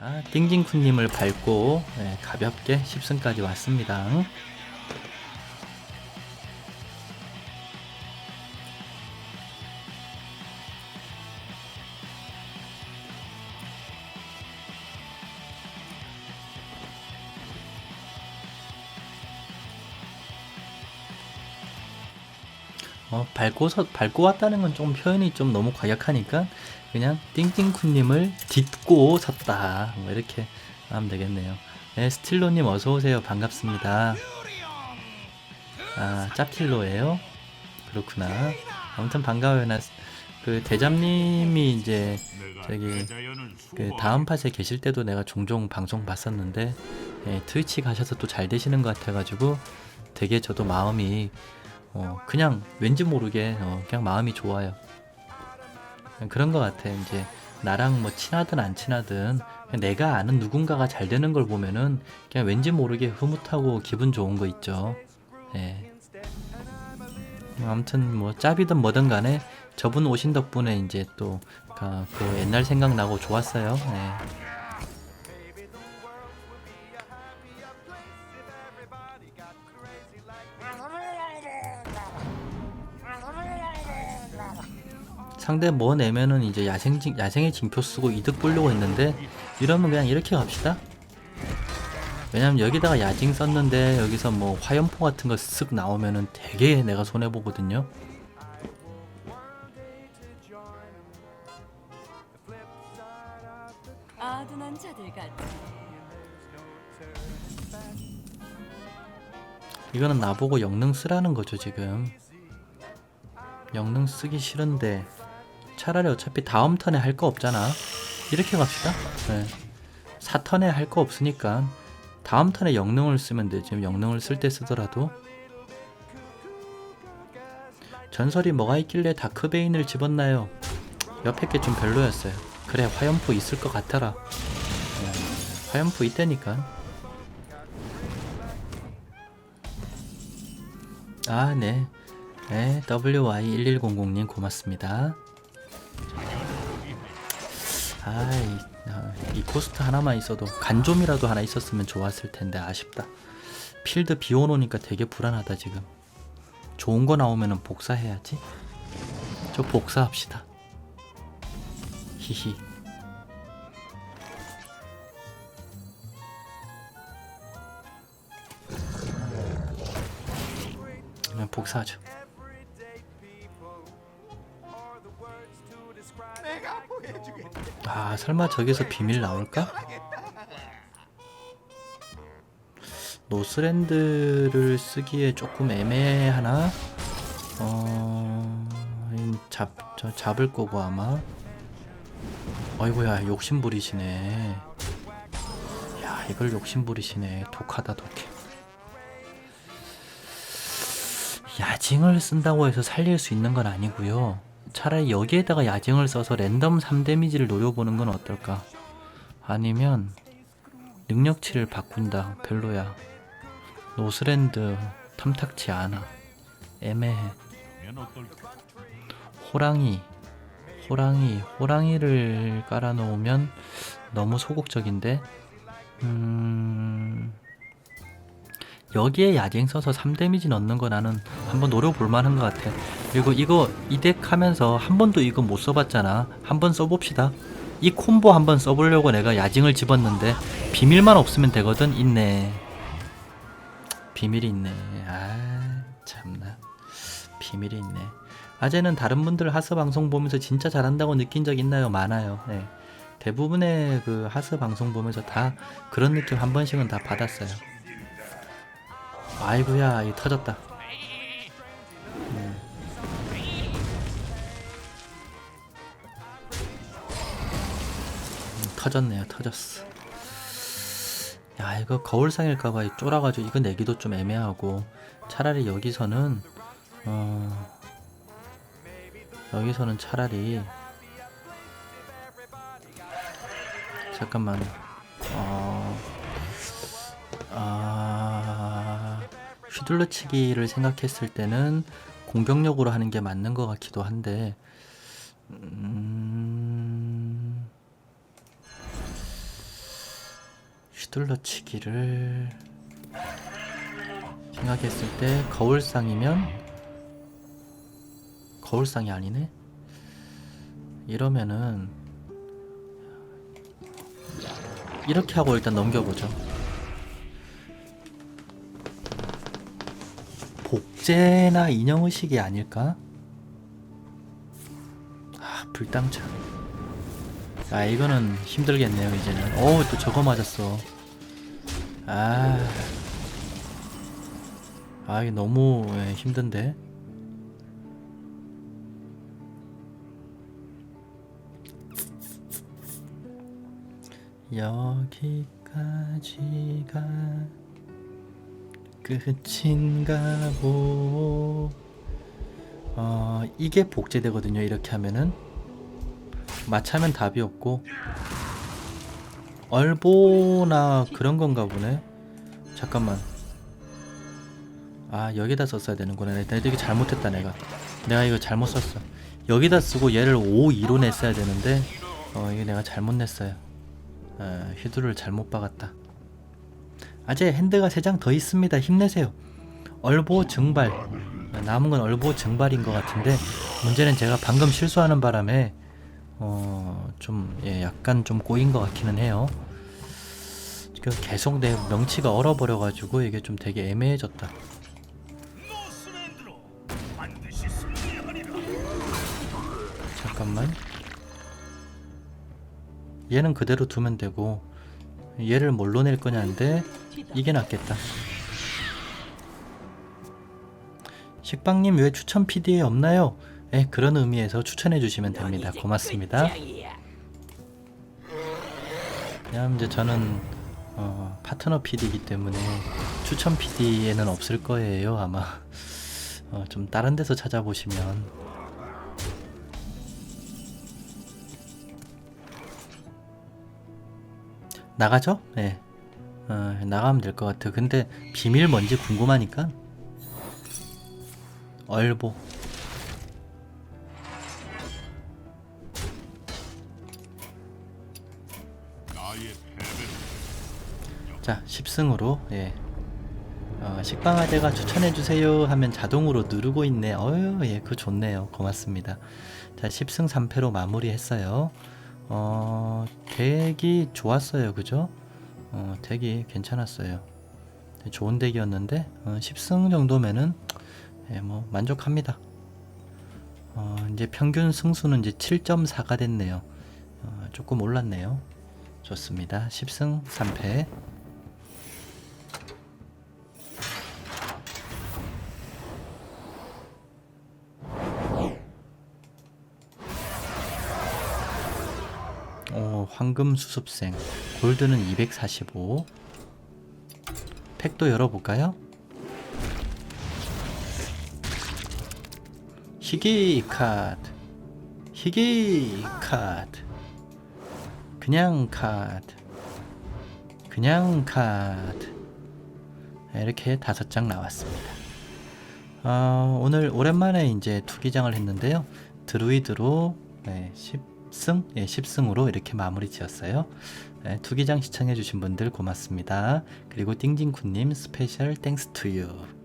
자, 띵징쿠님을 밟고 네, 가볍게 10승까지 왔습니다. 어, 밟고 서 밟고 왔다는 건 좀 표현이 좀 너무 과격하니까 그냥 띵띵쿠님을 딛고 섰다 뭐 이렇게 하면 되겠네요. 네, 스틸로님 어서 오세요. 반갑습니다. 아 짭틸로예요? 그렇구나. 아무튼 반가워요. 나그 대장님이 이제 저기 그 다음 팟에 계실 때도 내가 종종 방송 봤었는데 예, 트위치 가셔서 또 잘 되시는 것 같아가지고 되게 저도 마음이 어, 그냥 왠지 모르게 어, 그냥 마음이 좋아요. 그런 것 같아. 이제 나랑 뭐 친하든 안 친하든 내가 아는 누군가가 잘 되는 걸 보면은 그냥 왠지 모르게 흐뭇하고 기분 좋은 거 있죠. 예. 아무튼 뭐 짭이든 뭐든 간에 저분 오신 덕분에 이제 또 그 옛날 생각나고 좋았어요. 예. 상대 뭐 내면은 이제 야생 징- 야생의 징표 쓰고 이득 보려고 했는데 이러면 그냥 이렇게 갑시다. 왜냐면 여기다가 야징 썼는데 여기서 뭐 화염포 같은 거 쓱 나오면은 되게 내가 손해 보거든요. 아둔한 자들 같아. 이거는 나보고 영능 쓰라는 거죠 지금. 영능 쓰기 싫은데 차라리 어차피 다음 턴에 할 거 없잖아. 이렇게 갑시다. 네. 4턴에 할 거 없으니까 다음 턴에 영능을 쓰면 되지. 영능을 쓸 때 쓰더라도 전설이 뭐가 있길래 다크베인을 집었나요? 옆에 게 좀 별로였어요. 그래 화염포 있을 것 같아라. 네. 화염포 있다니까. 아, 네. 네, WY1100님 고맙습니다. 아이, 아, 이 코스트 하나만 있어도 간좀이라도 하나 있었으면 좋았을 텐데 아쉽다. 필드 비온 오니까 되게 불안하다 지금. 좋은 거 나오면은 복사해야지. 저 복사합시다. 히히. 복사하죠. 설마 저기서 비밀 나올까? 노스랜드를 쓰기에 조금 애매하나? 어... 잡, 저 잡을 거고 아마 어이구야 욕심 부리시네 야 이걸 욕심 부리시네 독하다 독해 야징을 쓴다고 해서 살릴 수 있는 건 아니고요. 차라리 여기에다가 야징을 써서 랜덤 3데미지를 노려보는 건 어떨까? 아니면 능력치를 바꾼다. 별로야. 노스랜드 탐탁치 않아. 애매해. 호랑이 호랑이 호랑이를 깔아놓으면 너무 소극적인데 음... 여기에 야징 써서 3데미지 넣는 거 나는 한번 노려볼 만한 것 같아. 그리고 이거 이 덱 하면서 한 번도 이거 못 써봤잖아. 한번 써봅시다. 이 콤보 한번 써보려고 내가 야징을 집었는데 비밀만 없으면 되거든. 있네. 비밀이 있네. 아 참나. 비밀이 있네. 아재는 다른 분들 하스 방송 보면서 진짜 잘한다고 느낀 적 있나요? 많아요. 네. 대부분의 그 하스 방송 보면서 다 그런 느낌 한 번씩은 다 받았어요. 아이고야 이 터졌다 터졌네요. 터졌어. 야 이거 거울상일까봐 쫄아가지고 이거 내기도 좀 애매하고 차라리 여기서는 어 여기서는 차라리 잠깐만 어 아, 휘둘러치기를 생각했을 때는 공격력으로 하는 게 맞는 것 같기도 한데, 음, 휘둘러치기를 생각했을 때 거울상이면 거울상이 아니네. 이러면은 이렇게 하고 일단 넘겨보죠. 복제나 인형의식이 아닐까? 아 불당차. 아 이거는 힘들겠네요 이제는. 어우 또 저거 맞았어. 아. 아 이게 너무 예, 힘든데. 여기까지가 끝인가 보. 어, 이게 복제되거든요. 이렇게 하면은 마차면 답이 없고 얼보나 그런 건가 보네. 잠깐만. 아 여기다 썼어야 되는구나. 내가 이게 잘못했다 내가. 내가 이거 잘못 썼어. 여기다 쓰고 얘를 5, 2로 냈어야 되는데 어 이게 내가 잘못 냈어요. 어, 휘두를 잘못 박았다. 아재 핸드가 3장 더 있습니다. 힘내세요. 얼보 증발. 남은 건 얼보 증발인 것 같은데 문제는 제가 방금 실수하는 바람에 어 좀 예, 약간 좀 꼬인 것 같기는 해요. 지금 계속 내 명치가 얼어버려가지고 이게 좀 되게 애매해졌다. 잠깐만. 얘는 그대로 두면 되고 얘를 뭘로 낼 거냐인데 이게 낫겠다. 식빵님 왜 추천 PD에 없나요? 예, 그런 의미에서 추천해 주시면 됩니다. 고맙습니다. 왜냐면 이제 저는 어, 파트너 PD이기 때문에 추천 PD에는 없을 거예요 아마. 어, 좀 다른 데서 찾아보시면 나가죠? 네. 어, 나가면 될 것 같아요. 근데 비밀 뭔지 궁금하니까. 얼보. 자, 10승으로, 예. 어, 식빵아재가 추천해주세요 하면 자동으로 누르고 있네. 어유, 예, 그거 좋네요. 고맙습니다. 자, 10승 3패로 마무리했어요. 어, 덱이 좋았어요. 그죠? 어, 덱이 괜찮았어요. 네, 좋은 덱이었는데, 어, 10승 정도면은, 예, 뭐, 만족합니다. 어, 이제 평균 승수는 이제 7.4가 됐네요. 어, 조금 올랐네요. 좋습니다. 10승 3패. 황금 수습생. 골드는 245. 팩도 열어볼까요? 희귀 카드. 희귀 카드. 그냥 카드. 그냥 카드. 이렇게 다섯 장 나왔습니다. 어, 오늘 오랜만에 이제 투기장을 했는데요. 드루이드로 네, 10 승, 예, 10승으로 이렇게 마무리 지었어요. 네, 투기장 시청해주신 분들 고맙습니다. 그리고 띵진쿠님 스페셜 땡스 투유.